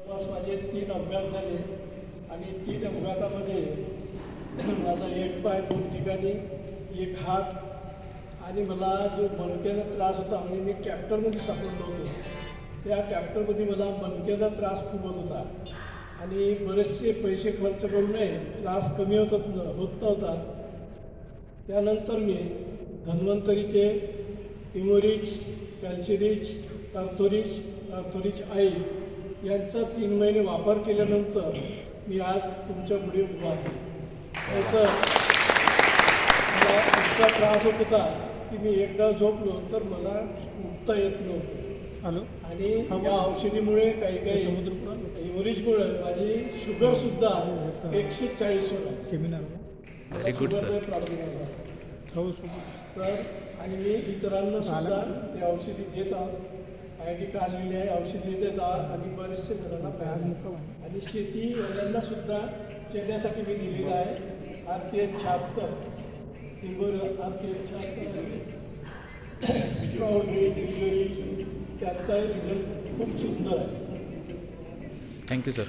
जवळपास माझे तीन अपघात झाले आणि तीन अपघातामध्ये माझा एक पाय दोन ठिकाणी एक हात आणि मला जो मणक्याचा त्रास होता म्हणजे मी ट्रॅक्टरमध्ये सापडलो होतो. त्या ट्रॅक्टरमध्ये मला मणक्याचा त्रास खूप होत होता आणि बरेचसे पैसे खर्च करूनही त्रास कमी होत होत नव्हता. त्यानंतर मी धन्वंतरीचे इमोरिच कॅल्शिरिच अर्थोरिच अर्थोरिच आई यांचा तीन महिने वापर केल्यानंतर मी आज तुमच्यापुढे उभा आहे. नाहीतर मला इतका त्रास होत होता की मी एकदा झोपलो तर मला उठता येत नव्हतं. हॅलो. आणि या औषधीमुळे काही काही इमोरिचमुळे माझी शुगरसुद्धा एकशे चाळीसवर आहे सेमिनार मला good, sir. शुगरचा प्रॉब्लेम आहे हो सोबत तर आणि मी इतरांना सुद्धा ते औषधी देत आहोत. आय डी काढलेली आहे औषधी देतात आणि बरेचसे जणांना आज पाहिजे आहे आणि शेती वाल्यांना सुद्धा चेण्यासाठी मी दिलेलं आहे. आर पी एच शहात्तर टिंबर आर पी एच शहात्तर त्यांचा रिझल्ट खूप सुंदर आहे. Thank you sir